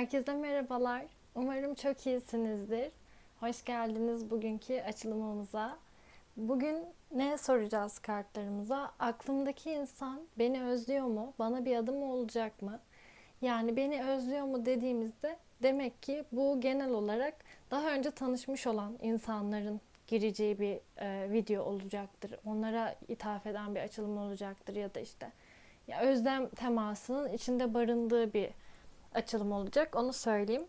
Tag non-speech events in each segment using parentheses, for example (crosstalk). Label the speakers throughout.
Speaker 1: Herkese merhabalar. Umarım çok iyisinizdir. Hoş geldiniz bugünkü açılımımıza. Bugün ne soracağız kartlarımıza? Aklımdaki insan beni özlüyor mu? Bana bir adım olacak mı? Yani beni özlüyor mu dediğimizde demek ki bu genel olarak daha önce tanışmış olan insanların gireceği bir e, video olacaktır. Onlara ithaf eden bir açılım olacaktır ya da işte ya özlem temasının içinde barındığı bir açılım olacak. Onu söyleyeyim.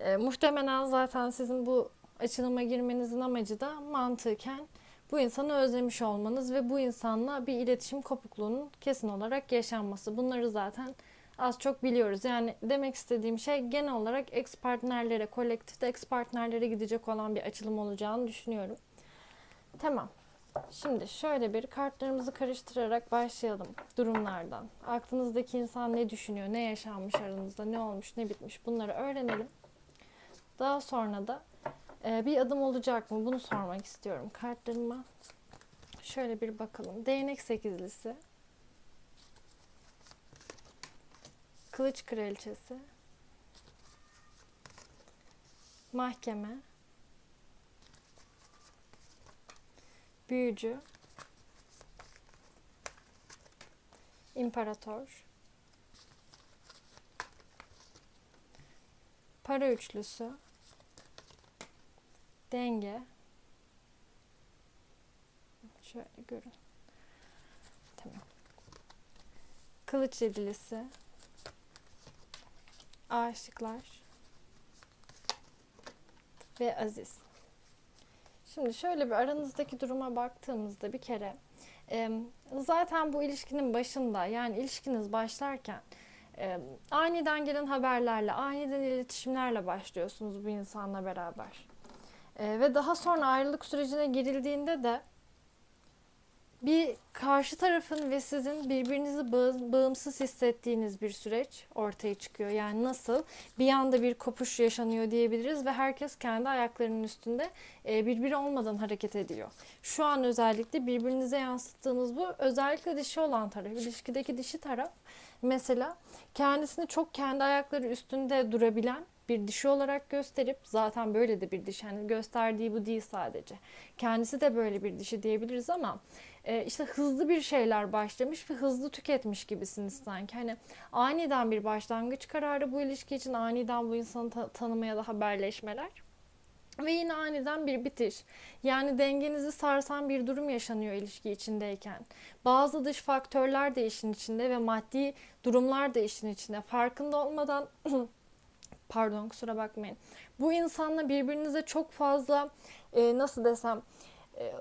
Speaker 1: E, muhtemelen zaten sizin bu açılıma girmenizin amacı da mantıken bu insanı özlemiş olmanız ve bu insanla bir iletişim kopukluğunun kesin olarak yaşanması. Bunları zaten az çok biliyoruz. Yani demek istediğim şey genel olarak ex partnerlere, kolektifte ex partnerlere gidecek olan bir açılım olacağını düşünüyorum. Tamam. Şimdi şöyle bir kartlarımızı karıştırarak başlayalım durumlardan. Aklınızdaki insan ne düşünüyor, ne yaşanmış aranızda, ne olmuş, ne bitmiş bunları öğrenelim. Daha sonra da e, bir adım olacak mı bunu sormak istiyorum kartlarıma. Şöyle bir bakalım. Değnek sekizlisi. Kılıç kraliçesi. Mahkeme. Büyücü. İmparator. Para üçlüsü. Denge. Şöyle görün. Tamam. Kılıç yedilisi. Aşıklar. Ve Aziz. Şimdi şöyle bir aranızdaki duruma baktığımızda bir kere zaten bu ilişkinin başında yani ilişkiniz başlarken e, aniden gelen haberlerle, aniden iletişimlerle başlıyorsunuz bu insanla beraber. Ve daha sonra ayrılık sürecine girildiğinde de bir karşı tarafın ve sizin birbirinizi bağımsız hissettiğiniz bir süreç ortaya çıkıyor. Yani nasıl bir anda bir kopuş yaşanıyor diyebiliriz ve herkes kendi ayaklarının üstünde birbiri olmadan hareket ediyor. Şu an özellikle birbirinize yansıttığınız bu özellikle dişi olan taraf, ilişkideki dişi taraf mesela kendisini çok kendi ayakları üstünde durabilen bir dişi olarak gösterip zaten böyle de bir dişi. Yani gösterdiği bu değil sadece. Kendisi de böyle bir dişi diyebiliriz ama e, işte hızlı bir şeyler başlamış ve hızlı tüketmiş gibisiniz sanki. Hani aniden bir başlangıç kararı bu ilişki için aniden bu insanı ta- tanımaya da haberleşmeler. Ve yine aniden bir bitiş. Yani dengenizi sarsan bir durum yaşanıyor ilişki içindeyken. Bazı dış faktörler de işin içinde ve maddi durumlar da işin içinde. Farkında olmadan (clears throat) pardon kusura bakmayın. Bu insanla birbirinize çok fazla e, nasıl desem e,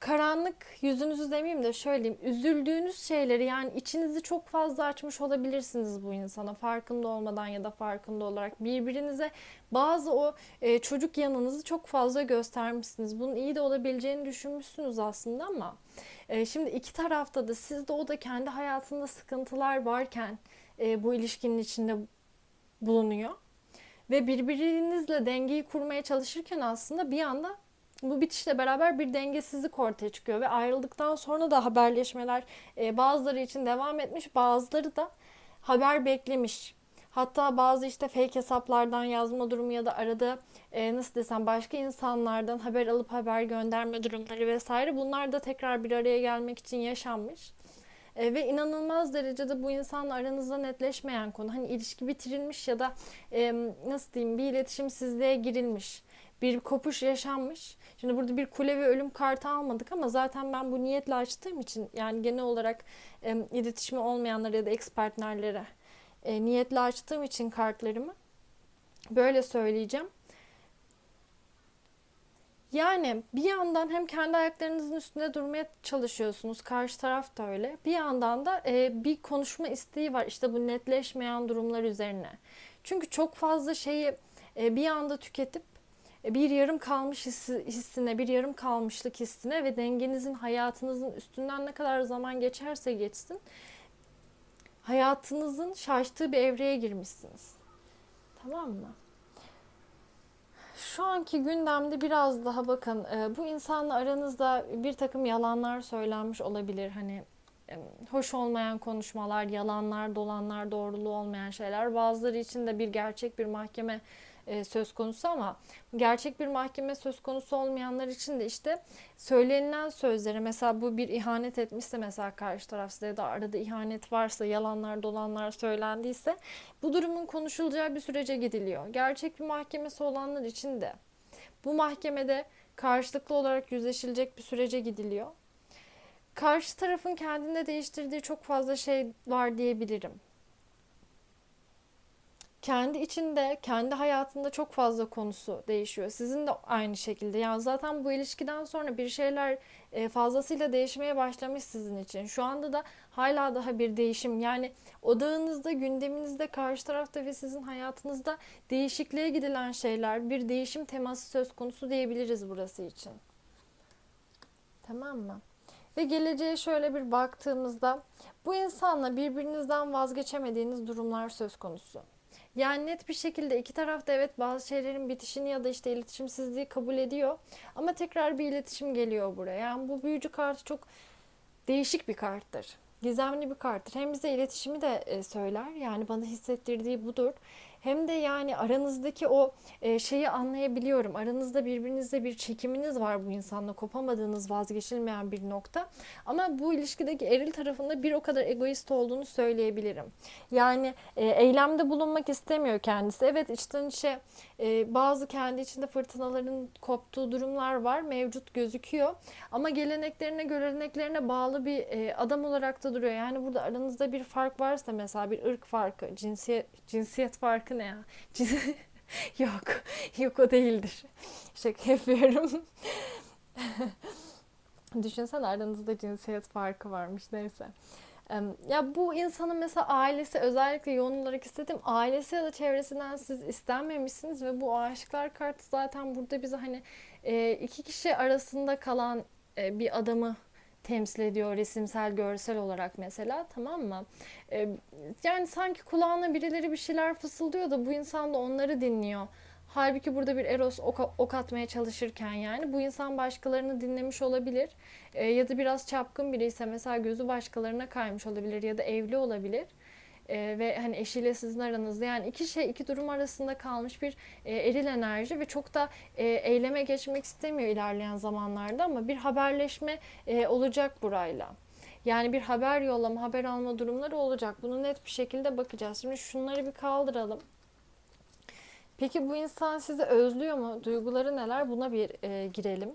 Speaker 1: karanlık yüzünüzü demeyeyim de şöyleyeyim üzüldüğünüz şeyleri yani içinizi çok fazla açmış olabilirsiniz bu insana farkında olmadan ya da farkında olarak birbirinize bazı o e, çocuk yanınızı çok fazla göstermişsiniz. Bunun iyi de olabileceğini düşünmüşsünüz aslında ama e, şimdi iki tarafta da sizde o da kendi hayatında sıkıntılar varken e, bu ilişkinin içinde bulunuyor. Ve birbirinizle dengeyi kurmaya çalışırken aslında bir anda bu bitişle beraber bir dengesizlik ortaya çıkıyor ve ayrıldıktan sonra da haberleşmeler e, bazıları için devam etmiş, bazıları da haber beklemiş. Hatta bazı işte fake hesaplardan yazma durumu ya da arada e, nasıl desem başka insanlardan haber alıp haber gönderme durumları vesaire bunlar da tekrar bir araya gelmek için yaşanmış. E, ve inanılmaz derecede bu insanla aranızda netleşmeyen konu hani ilişki bitirilmiş ya da e, nasıl diyeyim bir iletişimsizliğe girilmiş bir kopuş yaşanmış. Şimdi burada bir kule ve ölüm kartı almadık ama zaten ben bu niyetle açtığım için yani genel olarak e, iletişimi olmayanlara ya da ex partnerlere e, niyetle açtığım için kartlarımı böyle söyleyeceğim. Yani bir yandan hem kendi ayaklarınızın üstünde durmaya çalışıyorsunuz. Karşı taraf da öyle. Bir yandan da e, bir konuşma isteği var. işte bu netleşmeyen durumlar üzerine. Çünkü çok fazla şeyi e, bir anda tüketip bir yarım kalmış hissi, hissine, bir yarım kalmışlık hissine ve dengenizin hayatınızın üstünden ne kadar zaman geçerse geçsin hayatınızın şaştığı bir evreye girmişsiniz. Tamam mı? Şu anki gündemde biraz daha bakın e, bu insanla aranızda bir takım yalanlar söylenmiş olabilir. Hani e, hoş olmayan konuşmalar, yalanlar, dolanlar, doğruluğu olmayan şeyler. Bazıları için de bir gerçek bir mahkeme e, söz konusu ama gerçek bir mahkeme söz konusu olmayanlar için de işte söylenilen sözleri mesela bu bir ihanet etmişse mesela karşı taraf size da arada ihanet varsa yalanlar dolanlar söylendiyse bu durumun konuşulacağı bir sürece gidiliyor. Gerçek bir mahkemesi olanlar için de bu mahkemede karşılıklı olarak yüzleşilecek bir sürece gidiliyor. Karşı tarafın kendinde değiştirdiği çok fazla şey var diyebilirim kendi içinde, kendi hayatında çok fazla konusu değişiyor. Sizin de aynı şekilde. Yani zaten bu ilişkiden sonra bir şeyler e, fazlasıyla değişmeye başlamış sizin için. Şu anda da hala daha bir değişim. Yani odağınızda, gündeminizde, karşı tarafta ve sizin hayatınızda değişikliğe gidilen şeyler, bir değişim teması söz konusu diyebiliriz burası için. Tamam mı? Ve geleceğe şöyle bir baktığımızda bu insanla birbirinizden vazgeçemediğiniz durumlar söz konusu. Yani net bir şekilde iki tarafta evet bazı şeylerin bitişini ya da işte iletişimsizliği kabul ediyor. Ama tekrar bir iletişim geliyor buraya. Yani bu büyücü kartı çok değişik bir karttır. Gizemli bir karttır. Hem bize iletişimi de e, söyler. Yani bana hissettirdiği budur. Hem de yani aranızdaki o e, şeyi anlayabiliyorum. Aranızda birbirinizle bir çekiminiz var bu insanla. Kopamadığınız, vazgeçilmeyen bir nokta. Ama bu ilişkideki eril tarafında bir o kadar egoist olduğunu söyleyebilirim. Yani e, eylemde bulunmak istemiyor kendisi. Evet içten içe e, bazı kendi içinde fırtınaların koptuğu durumlar var. Mevcut gözüküyor. Ama geleneklerine, göreneklerine bağlı bir adam olarak da duruyor. Yani burada aranızda bir fark varsa mesela bir ırk farkı, cinsiyet, cinsiyet farkı ne ya? (laughs) yok, yok o değildir. Şaka yapıyorum. (laughs) Düşünsene aranızda cinsiyet farkı varmış neyse. Ya bu insanın mesela ailesi özellikle yoğun olarak istediğim ailesi ya da çevresinden siz istenmemişsiniz ve bu aşıklar kartı zaten burada bize hani e, iki kişi arasında kalan e, bir adamı temsil ediyor resimsel görsel olarak mesela tamam mı? Yani sanki kulağına birileri bir şeyler fısıldıyor da bu insan da onları dinliyor. Halbuki burada bir Eros ok, ok atmaya çalışırken yani bu insan başkalarını dinlemiş olabilir e, ya da biraz çapkın biri ise mesela gözü başkalarına kaymış olabilir ya da evli olabilir e, ve hani eşiyle sizin aranızda yani iki şey iki durum arasında kalmış bir e, eril enerji ve çok da e, eyleme geçmek istemiyor ilerleyen zamanlarda ama bir haberleşme e, olacak burayla. Yani bir haber yollama, haber alma durumları olacak. Bunu net bir şekilde bakacağız. Şimdi şunları bir kaldıralım. Peki bu insan sizi özlüyor mu? Duyguları neler? Buna bir e, girelim.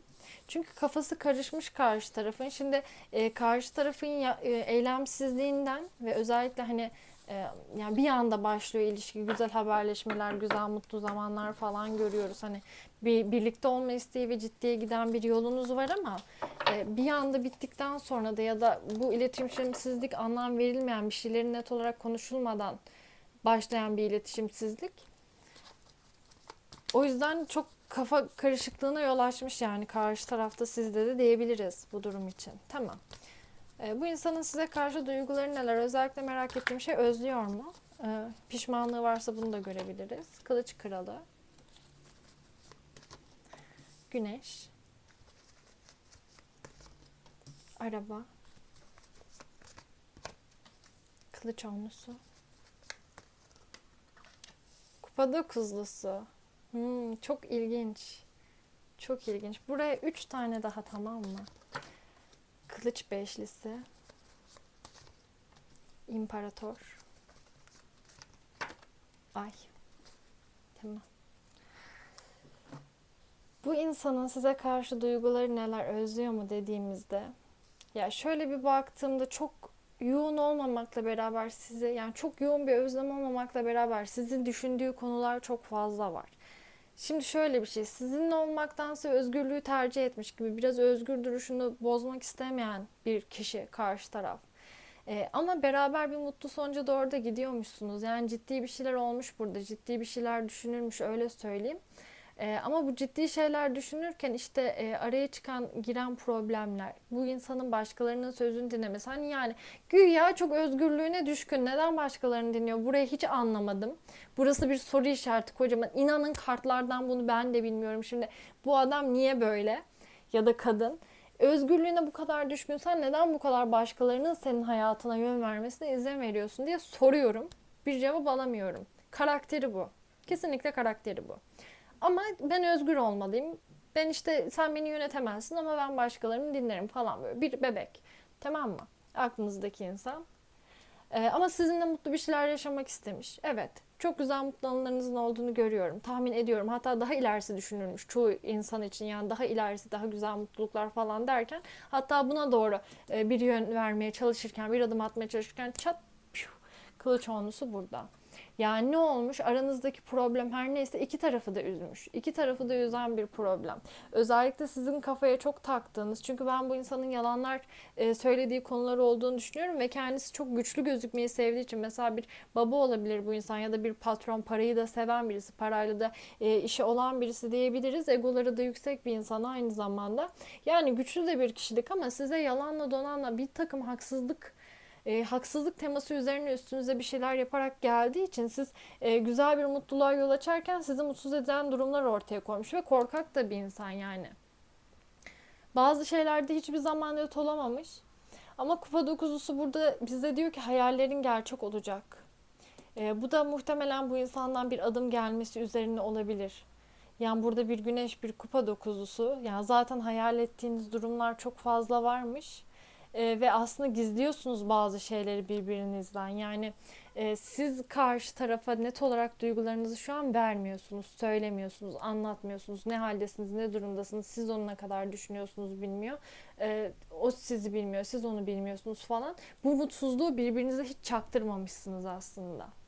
Speaker 1: Çünkü kafası karışmış karşı tarafın. Şimdi e, karşı tarafın ya, e, eylemsizliğinden ve özellikle hani e, yani bir anda başlıyor ilişki, güzel haberleşmeler, güzel mutlu zamanlar falan görüyoruz. Hani bir birlikte olma isteği ve ciddiye giden bir yolunuz var ama e, bir anda bittikten sonra da ya da bu iletişimsizlik anlam verilmeyen bir şeylerin net olarak konuşulmadan başlayan bir iletişimsizlik o yüzden çok kafa karışıklığına yol açmış yani karşı tarafta sizde de diyebiliriz bu durum için. Tamam. E, bu insanın size karşı duyguları neler? Özellikle merak ettiğim şey özlüyor mu? E, pişmanlığı varsa bunu da görebiliriz. Kılıç kralı. Güneş. Araba. Kılıç onlusu. Kupa dokuzlusu. Hmm, çok ilginç. Çok ilginç. Buraya üç tane daha tamam mı? Kılıç beşlisi. İmparator. Ay. Tamam. Bu insanın size karşı duyguları neler özlüyor mu dediğimizde ya şöyle bir baktığımda çok yoğun olmamakla beraber size yani çok yoğun bir özlem olmamakla beraber sizin düşündüğü konular çok fazla var. Şimdi şöyle bir şey, sizinle olmaktansa özgürlüğü tercih etmiş gibi biraz özgür duruşunu bozmak istemeyen bir kişi karşı taraf. Ee, ama beraber bir mutlu sonuca doğru da gidiyormuşsunuz. Yani ciddi bir şeyler olmuş burada, ciddi bir şeyler düşünülmüş öyle söyleyeyim. E, ama bu ciddi şeyler düşünürken işte e, araya çıkan giren problemler, bu insanın başkalarının sözünü dinlemesi. Hani yani güya çok özgürlüğüne düşkün. Neden başkalarını dinliyor? Burayı hiç anlamadım. Burası bir soru işareti kocaman. İnanın kartlardan bunu ben de bilmiyorum. Şimdi bu adam niye böyle? Ya da kadın özgürlüğüne bu kadar düşkünsen neden bu kadar başkalarının senin hayatına yön vermesine izin veriyorsun diye soruyorum. Bir cevap alamıyorum. Karakteri bu. Kesinlikle karakteri bu. Ama ben özgür olmalıyım. Ben işte sen beni yönetemezsin ama ben başkalarını dinlerim falan böyle. Bir bebek. Tamam mı? Aklınızdaki insan. Ee, ama sizinle mutlu bir şeyler yaşamak istemiş. Evet. Çok güzel mutlu anılarınızın olduğunu görüyorum. Tahmin ediyorum. Hatta daha ilerisi düşünülmüş çoğu insan için. Yani daha ilerisi, daha güzel mutluluklar falan derken. Hatta buna doğru e, bir yön vermeye çalışırken, bir adım atmaya çalışırken çat piu, kılıç onlusu burada. Yani ne olmuş? Aranızdaki problem her neyse iki tarafı da üzmüş. İki tarafı da üzen bir problem. Özellikle sizin kafaya çok taktığınız. Çünkü ben bu insanın yalanlar e, söylediği konular olduğunu düşünüyorum ve kendisi çok güçlü gözükmeyi sevdiği için mesela bir baba olabilir bu insan ya da bir patron parayı da seven birisi, parayla da e, işi olan birisi diyebiliriz. Egoları da yüksek bir insan aynı zamanda. Yani güçlü de bir kişilik ama size yalanla donanla bir takım haksızlık e, haksızlık teması üzerine üstünüze bir şeyler yaparak geldiği için siz e, güzel bir mutluluğa yol açarken sizi mutsuz eden durumlar ortaya koymuş ve korkak da bir insan yani. Bazı şeylerde hiçbir zaman net olamamış. Ama kupa dokuzusu burada bize diyor ki hayallerin gerçek olacak. E, bu da muhtemelen bu insandan bir adım gelmesi üzerine olabilir. Yani burada bir güneş, bir kupa dokuzusu. Yani zaten hayal ettiğiniz durumlar çok fazla varmış. E, ve aslında gizliyorsunuz bazı şeyleri birbirinizden. Yani e, siz karşı tarafa net olarak duygularınızı şu an vermiyorsunuz, söylemiyorsunuz, anlatmıyorsunuz. Ne haldesiniz, ne durumdasınız, siz onu ne kadar düşünüyorsunuz bilmiyor. E, o sizi bilmiyor, siz onu bilmiyorsunuz falan. Bu mutsuzluğu birbirinize hiç çaktırmamışsınız aslında.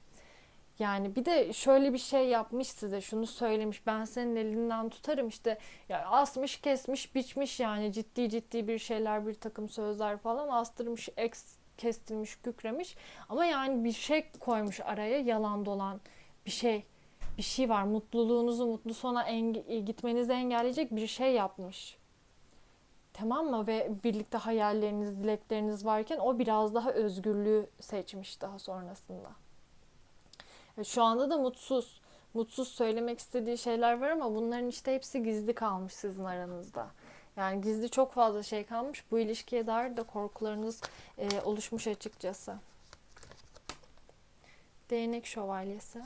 Speaker 1: Yani bir de şöyle bir şey yapmış size şunu söylemiş ben senin elinden tutarım işte ya asmış kesmiş biçmiş yani ciddi ciddi bir şeyler bir takım sözler falan astırmış eks kestirmiş kükremiş ama yani bir şey koymuş araya yalan dolan bir şey bir şey var mutluluğunuzu mutlu sona enge- gitmenizi engelleyecek bir şey yapmış. Tamam mı? Ve birlikte hayalleriniz, dilekleriniz varken o biraz daha özgürlüğü seçmiş daha sonrasında. Şu anda da mutsuz. Mutsuz söylemek istediği şeyler var ama bunların işte hepsi gizli kalmış sizin aranızda. Yani gizli çok fazla şey kalmış. Bu ilişkiye dair de korkularınız e, oluşmuş açıkçası. Değnek şövalyesi.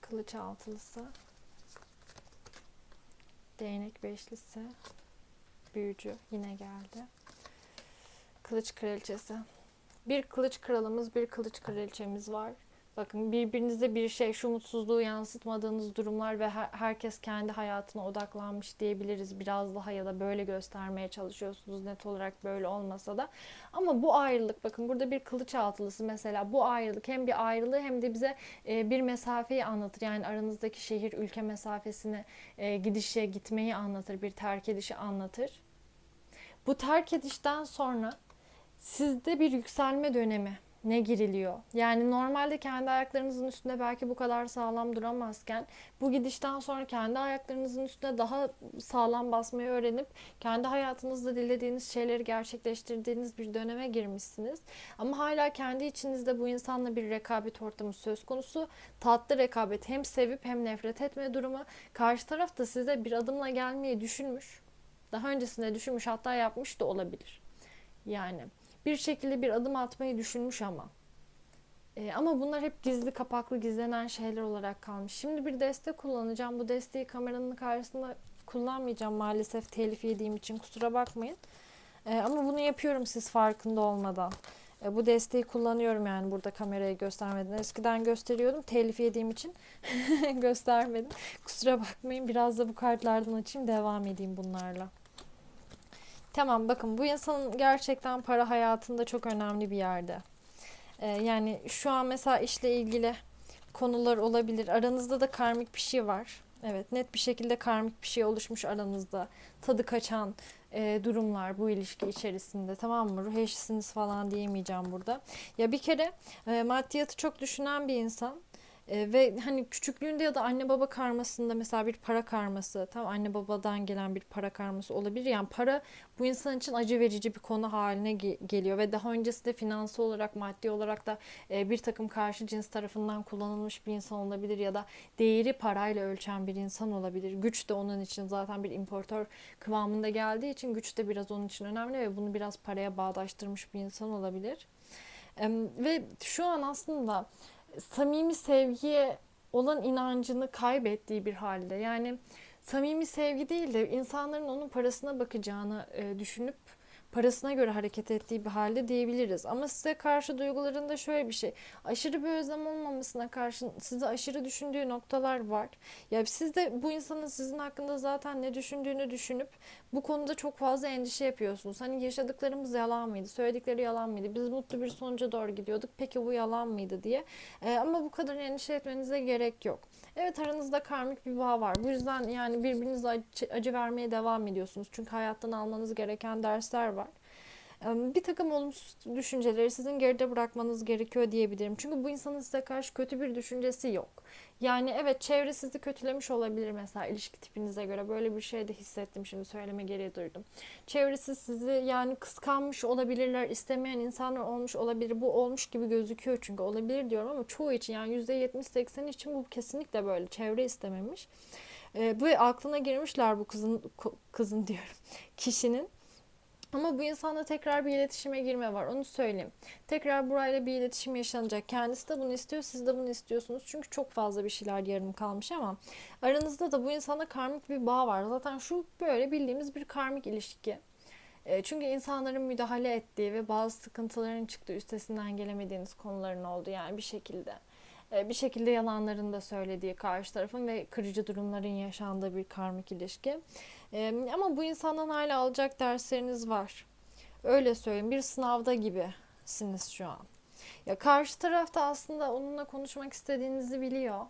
Speaker 1: Kılıç altılısı. Değnek beşlisi. Büyücü yine geldi. Kılıç kraliçesi. Bir kılıç kralımız, bir kılıç kraliçemiz var. Bakın birbirinize bir şey, şu mutsuzluğu yansıtmadığınız durumlar ve her, herkes kendi hayatına odaklanmış diyebiliriz biraz daha ya da böyle göstermeye çalışıyorsunuz net olarak böyle olmasa da. Ama bu ayrılık bakın burada bir kılıç altılısı mesela bu ayrılık hem bir ayrılığı hem de bize e, bir mesafeyi anlatır. Yani aranızdaki şehir ülke mesafesini e, gidişe gitmeyi anlatır, bir terk edişi anlatır. Bu terk edişten sonra sizde bir yükselme dönemi ne giriliyor? Yani normalde kendi ayaklarınızın üstünde belki bu kadar sağlam duramazken bu gidişten sonra kendi ayaklarınızın üstünde daha sağlam basmayı öğrenip kendi hayatınızda dilediğiniz şeyleri gerçekleştirdiğiniz bir döneme girmişsiniz. Ama hala kendi içinizde bu insanla bir rekabet ortamı söz konusu. Tatlı rekabet hem sevip hem nefret etme durumu. Karşı taraf da size bir adımla gelmeyi düşünmüş. Daha öncesinde düşünmüş hatta yapmış da olabilir. Yani bir şekilde bir adım atmayı düşünmüş ama. E, ama bunlar hep gizli kapaklı gizlenen şeyler olarak kalmış. Şimdi bir destek kullanacağım. Bu desteği kameranın karşısında kullanmayacağım maalesef telif yediğim için kusura bakmayın. E, ama bunu yapıyorum siz farkında olmadan. E, bu desteği kullanıyorum yani burada kamerayı göstermeden. Eskiden gösteriyordum telif yediğim için (laughs) göstermedim. Kusura bakmayın biraz da bu kartlardan açayım devam edeyim bunlarla. Tamam bakın bu insanın gerçekten para hayatında çok önemli bir yerde. Ee, yani şu an mesela işle ilgili konular olabilir. Aranızda da karmik bir şey var. Evet net bir şekilde karmik bir şey oluşmuş aranızda. Tadı kaçan e, durumlar bu ilişki içerisinde tamam mı? Ruh eşisiniz falan diyemeyeceğim burada. Ya bir kere e, maddiyatı çok düşünen bir insan E, ve hani küçüklüğünde ya da anne baba karmasında mesela bir para karması, tam anne babadan gelen bir para karması olabilir. Yani para bu insan için acı verici bir konu haline ge- geliyor ve daha öncesinde finansal olarak, maddi olarak da e, bir takım karşı cins tarafından kullanılmış bir insan olabilir ya da değeri parayla ölçen bir insan olabilir. Güç de onun için zaten bir importör kıvamında geldiği için güç de biraz onun için önemli ve bunu biraz paraya bağdaştırmış bir insan olabilir. E, ve şu an aslında samimi sevgiye olan inancını kaybettiği bir halde. Yani samimi sevgi değil de insanların onun parasına bakacağını e, düşünüp parasına göre hareket ettiği bir halde diyebiliriz. Ama size karşı duygularında şöyle bir şey. Aşırı bir özlem olmamasına karşın size aşırı düşündüğü noktalar var. Ya siz de bu insanın sizin hakkında zaten ne düşündüğünü düşünüp bu konuda çok fazla endişe yapıyorsunuz. Hani yaşadıklarımız yalan mıydı? Söyledikleri yalan mıydı? Biz mutlu bir sonuca doğru gidiyorduk. Peki bu yalan mıydı diye. Ee, ama bu kadar endişe etmenize gerek yok. Evet aranızda karmik bir bağ var. Bu yüzden yani birbirinize acı, acı vermeye devam ediyorsunuz. Çünkü hayattan almanız gereken dersler var. Bir takım olumsuz düşünceleri sizin geride bırakmanız gerekiyor diyebilirim. Çünkü bu insanın size karşı kötü bir düşüncesi yok. Yani evet çevre sizi kötülemiş olabilir mesela ilişki tipinize göre. Böyle bir şey de hissettim şimdi söyleme gereği duydum. Çevresi sizi yani kıskanmış olabilirler, istemeyen insanlar olmuş olabilir. Bu olmuş gibi gözüküyor çünkü olabilir diyorum ama çoğu için yani %70-80 için bu kesinlikle böyle. Çevre istememiş. Ee, bu aklına girmişler bu kızın kızın diyorum (laughs) kişinin ama bu insanla tekrar bir iletişime girme var. Onu söyleyeyim. Tekrar burayla bir iletişim yaşanacak. Kendisi de bunu istiyor, siz de bunu istiyorsunuz. Çünkü çok fazla bir şeyler yarım kalmış ama aranızda da bu insana karmik bir bağ var. Zaten şu böyle bildiğimiz bir karmik ilişki. E, çünkü insanların müdahale ettiği ve bazı sıkıntıların çıktığı, üstesinden gelemediğiniz konuların oldu yani bir şekilde. E, bir şekilde yalanların da söylediği karşı tarafın ve kırıcı durumların yaşandığı bir karmik ilişki. E, ama bu insandan hala alacak dersleriniz var. Öyle söyleyeyim. Bir sınavda gibisiniz şu an. Ya karşı tarafta aslında onunla konuşmak istediğinizi biliyor.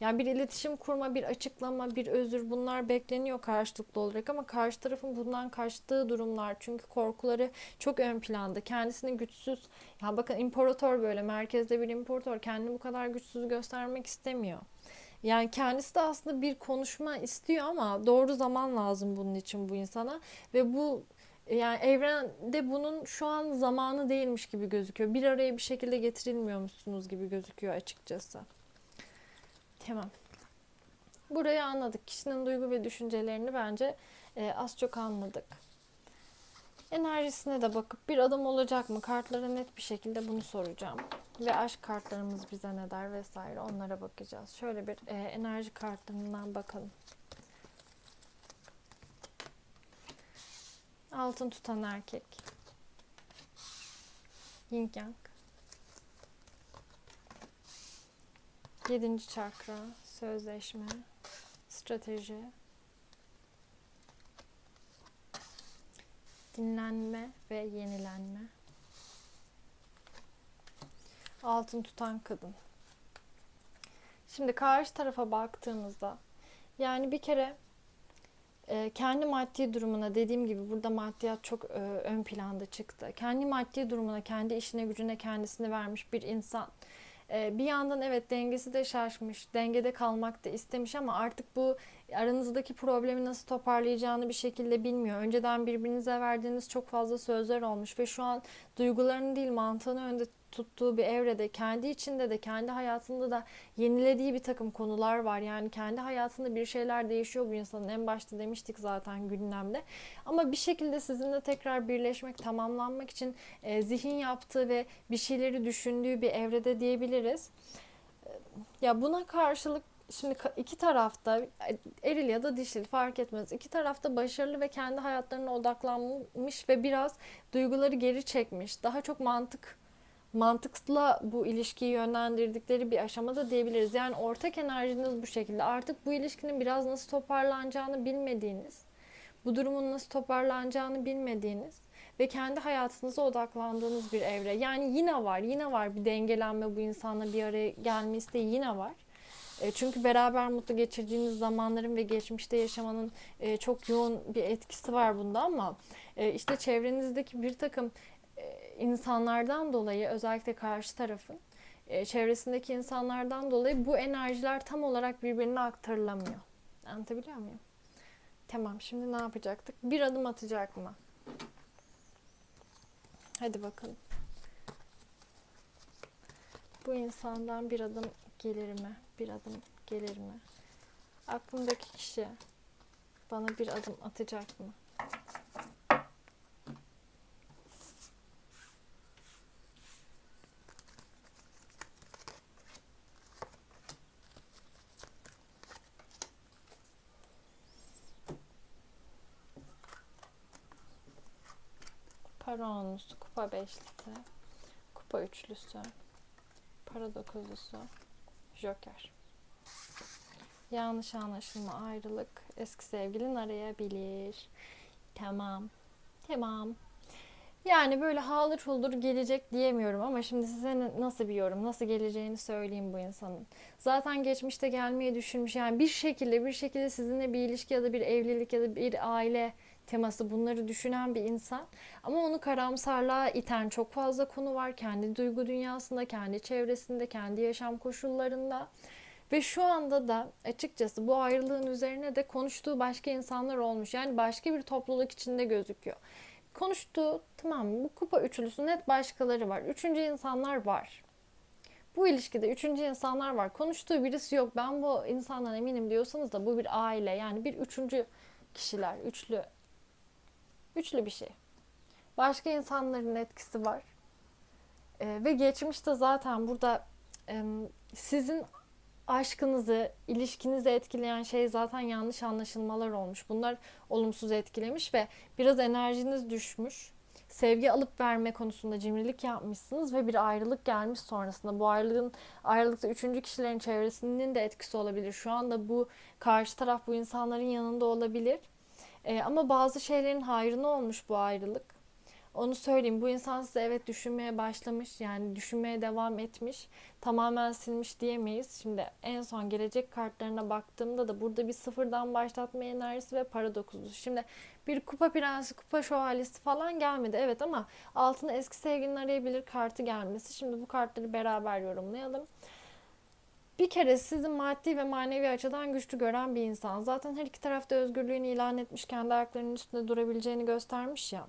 Speaker 1: Yani bir iletişim kurma, bir açıklama, bir özür bunlar bekleniyor karşılıklı olarak ama karşı tarafın bundan kaçtığı durumlar çünkü korkuları çok ön planda. Kendisini güçsüz, ya bakın imparator böyle merkezde bir imparator kendini bu kadar güçsüz göstermek istemiyor. Yani kendisi de aslında bir konuşma istiyor ama doğru zaman lazım bunun için bu insana ve bu yani evrende bunun şu an zamanı değilmiş gibi gözüküyor. Bir araya bir şekilde getirilmiyormuşsunuz gibi gözüküyor açıkçası. Tamam. Burayı anladık. Kişinin duygu ve düşüncelerini bence e, az çok anladık. Enerjisine de bakıp bir adım olacak mı? Kartlara net bir şekilde bunu soracağım. Ve aşk kartlarımız bize ne der vesaire onlara bakacağız. Şöyle bir e, enerji kartlarından bakalım. Altın tutan erkek. Yin Yang. Yedinci çakra, sözleşme, strateji, dinlenme ve yenilenme. Altın tutan kadın. Şimdi karşı tarafa baktığımızda yani bir kere e, kendi maddi durumuna dediğim gibi burada maddiyat çok e, ön planda çıktı. Kendi maddi durumuna, kendi işine gücüne kendisini vermiş bir insan ee, bir yandan evet dengesi de şaşmış, dengede kalmak da istemiş ama artık bu aranızdaki problemi nasıl toparlayacağını bir şekilde bilmiyor. Önceden birbirinize verdiğiniz çok fazla sözler olmuş ve şu an duygularını değil mantığını önde tuttuğu bir evrede kendi içinde de kendi hayatında da yenilediği bir takım konular var. Yani kendi hayatında bir şeyler değişiyor bu insanın. En başta demiştik zaten gündemde. Ama bir şekilde sizinle tekrar birleşmek, tamamlanmak için e, zihin yaptığı ve bir şeyleri düşündüğü bir evrede diyebiliriz. Ya buna karşılık Şimdi iki tarafta eril ya da dişil fark etmez. İki tarafta başarılı ve kendi hayatlarına odaklanmış ve biraz duyguları geri çekmiş. Daha çok mantık mantıkla bu ilişkiyi yönlendirdikleri bir aşamada diyebiliriz. Yani ortak enerjiniz bu şekilde. Artık bu ilişkinin biraz nasıl toparlanacağını bilmediğiniz, bu durumun nasıl toparlanacağını bilmediğiniz ve kendi hayatınıza odaklandığınız bir evre. Yani yine var, yine var bir dengelenme bu insanla bir araya gelme isteği yine var. E, çünkü beraber mutlu geçirdiğiniz zamanların ve geçmişte yaşamanın e, çok yoğun bir etkisi var bunda ama e, işte çevrenizdeki bir takım insanlardan dolayı özellikle karşı tarafın çevresindeki insanlardan dolayı bu enerjiler tam olarak birbirine aktarılamıyor. Anlatabiliyor muyum? Tamam şimdi ne yapacaktık? Bir adım atacak mı? Hadi bakalım. Bu insandan bir adım gelir mi? Bir adım gelir mi? Aklımdaki kişi bana bir adım atacak mı? Para onlusu, kupa beşlisi, kupa üçlüsü, para dokuzlusu, joker. Yanlış anlaşılma, ayrılık, eski sevgilin arayabilir. Tamam. Tamam. Yani böyle halır huldur gelecek diyemiyorum ama şimdi size nasıl bir yorum, nasıl geleceğini söyleyeyim bu insanın. Zaten geçmişte gelmeyi düşünmüş. Yani bir şekilde bir şekilde sizinle bir ilişki ya da bir evlilik ya da bir aile teması bunları düşünen bir insan. Ama onu karamsarlığa iten çok fazla konu var. Kendi duygu dünyasında, kendi çevresinde, kendi yaşam koşullarında. Ve şu anda da açıkçası bu ayrılığın üzerine de konuştuğu başka insanlar olmuş. Yani başka bir topluluk içinde gözüküyor. Konuştuğu tamam? Bu kupa üçlüsü net başkaları var. Üçüncü insanlar var. Bu ilişkide üçüncü insanlar var. Konuştuğu birisi yok. Ben bu insandan eminim diyorsanız da bu bir aile. Yani bir üçüncü kişiler. Üçlü. Üçlü bir şey. Başka insanların etkisi var. Ee, ve geçmişte zaten burada sizin aşkınızı, ilişkinizi etkileyen şey zaten yanlış anlaşılmalar olmuş. Bunlar olumsuz etkilemiş ve biraz enerjiniz düşmüş. Sevgi alıp verme konusunda cimrilik yapmışsınız ve bir ayrılık gelmiş sonrasında. Bu ayrılığın ayrılıkta üçüncü kişilerin çevresinin de etkisi olabilir. Şu anda bu karşı taraf bu insanların yanında olabilir. Ee, ama bazı şeylerin hayrına olmuş bu ayrılık. Onu söyleyeyim. Bu insan size evet düşünmeye başlamış. Yani düşünmeye devam etmiş. Tamamen silmiş diyemeyiz. Şimdi en son gelecek kartlarına baktığımda da burada bir sıfırdan başlatma enerjisi ve para dokuzusu. Şimdi bir kupa prensi, kupa şövalyesi falan gelmedi. Evet ama altına eski sevgilini arayabilir kartı gelmesi. Şimdi bu kartları beraber yorumlayalım. Bir kere sizi maddi ve manevi açıdan güçlü gören bir insan. Zaten her iki tarafta özgürlüğünü ilan etmiş, kendi ayaklarının üstünde durabileceğini göstermiş ya.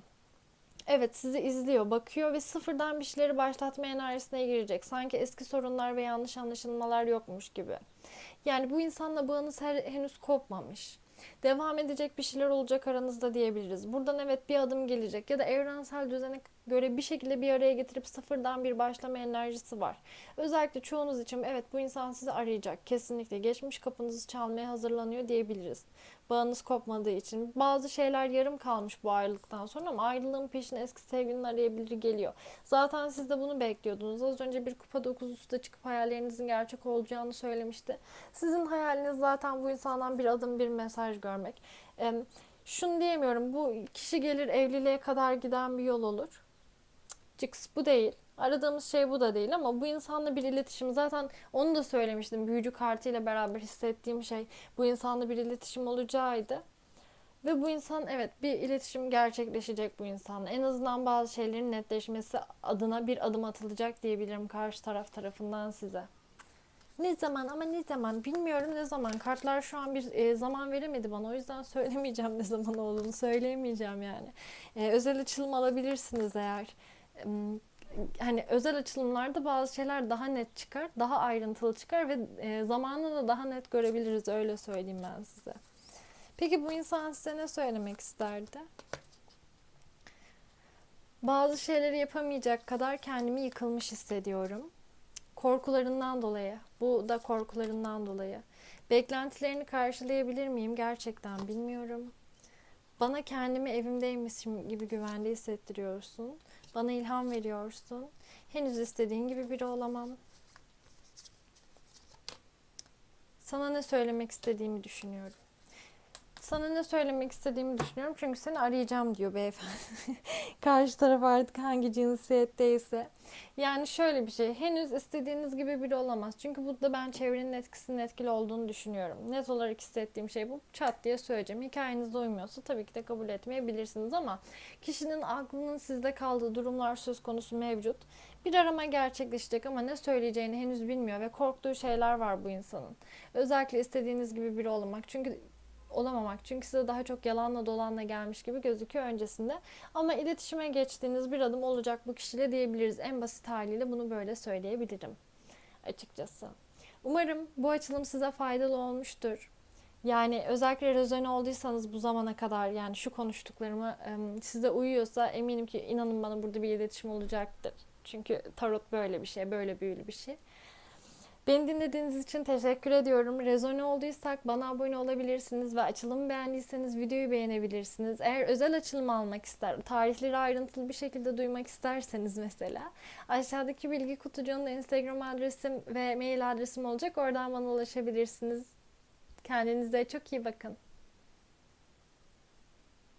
Speaker 1: Evet sizi izliyor, bakıyor ve sıfırdan bir şeyleri başlatma enerjisine girecek. Sanki eski sorunlar ve yanlış anlaşılmalar yokmuş gibi. Yani bu insanla bağınız her, henüz kopmamış. Devam edecek bir şeyler olacak aranızda diyebiliriz. Buradan evet bir adım gelecek ya da evrensel düzene göre bir şekilde bir araya getirip sıfırdan bir başlama enerjisi var. Özellikle çoğunuz için evet bu insan sizi arayacak. Kesinlikle geçmiş kapınızı çalmaya hazırlanıyor diyebiliriz. Bağınız kopmadığı için. Bazı şeyler yarım kalmış bu ayrılıktan sonra ama ayrılığın peşine eski sevgilini arayabilir geliyor. Zaten siz de bunu bekliyordunuz. Az önce bir kupa dokuzusu da çıkıp hayallerinizin gerçek olacağını söylemişti. Sizin hayaliniz zaten bu insandan bir adım bir mesaj görmek. Ee, şunu diyemiyorum bu kişi gelir evliliğe kadar giden bir yol olur. Cıks bu değil. Aradığımız şey bu da değil ama bu insanla bir iletişim zaten onu da söylemiştim. Büyücü kartıyla beraber hissettiğim şey bu insanla bir iletişim olacağıydı. Ve bu insan evet bir iletişim gerçekleşecek bu insanla. En azından bazı şeylerin netleşmesi adına bir adım atılacak diyebilirim karşı taraf tarafından size. Ne zaman ama ne zaman bilmiyorum ne zaman. Kartlar şu an bir e, zaman veremedi bana. O yüzden (laughs) söylemeyeceğim ne zaman olduğunu. Söyleyemeyeceğim yani. E, özel açılım alabilirsiniz eğer. Em, Hani özel açılımlarda bazı şeyler daha net çıkar, daha ayrıntılı çıkar ve e, zamanını da daha net görebiliriz. Öyle söyleyeyim ben size. Peki bu insan size ne söylemek isterdi? Bazı şeyleri yapamayacak kadar kendimi yıkılmış hissediyorum. Korkularından dolayı. Bu da korkularından dolayı. Beklentilerini karşılayabilir miyim? Gerçekten bilmiyorum. Bana kendimi evimdeymişim gibi güvende hissettiriyorsun. Bana ilham veriyorsun. Henüz istediğin gibi biri olamam. Sana ne söylemek istediğimi düşünüyorum. Sana ne söylemek istediğimi düşünüyorum. Çünkü seni arayacağım diyor beyefendi. (laughs) Karşı taraf artık hangi cinsiyetteyse. Yani şöyle bir şey. Henüz istediğiniz gibi biri olamaz. Çünkü burada ben çevrenin etkisinin etkili olduğunu düşünüyorum. Net olarak hissettiğim şey bu. Çat diye söyleyeceğim. Hikayenizde uymuyorsa tabii ki de kabul etmeyebilirsiniz ama kişinin aklının sizde kaldığı durumlar söz konusu mevcut. Bir arama gerçekleşecek ama ne söyleyeceğini henüz bilmiyor ve korktuğu şeyler var bu insanın. Özellikle istediğiniz gibi biri olmak. Çünkü olamamak. Çünkü size daha çok yalanla dolanla gelmiş gibi gözüküyor öncesinde. Ama iletişime geçtiğiniz bir adım olacak bu kişiyle diyebiliriz. En basit haliyle bunu böyle söyleyebilirim açıkçası. Umarım bu açılım size faydalı olmuştur. Yani özellikle rezone olduysanız bu zamana kadar yani şu konuştuklarımı size uyuyorsa eminim ki inanın bana burada bir iletişim olacaktır. Çünkü tarot böyle bir şey, böyle büyülü bir şey. Beni dinlediğiniz için teşekkür ediyorum. Rezone olduysak bana abone olabilirsiniz ve açılımı beğendiyseniz videoyu beğenebilirsiniz. Eğer özel açılım almak ister, tarihleri ayrıntılı bir şekilde duymak isterseniz mesela aşağıdaki bilgi kutucuğunda Instagram adresim ve mail adresim olacak. Oradan bana ulaşabilirsiniz. Kendinize çok iyi bakın.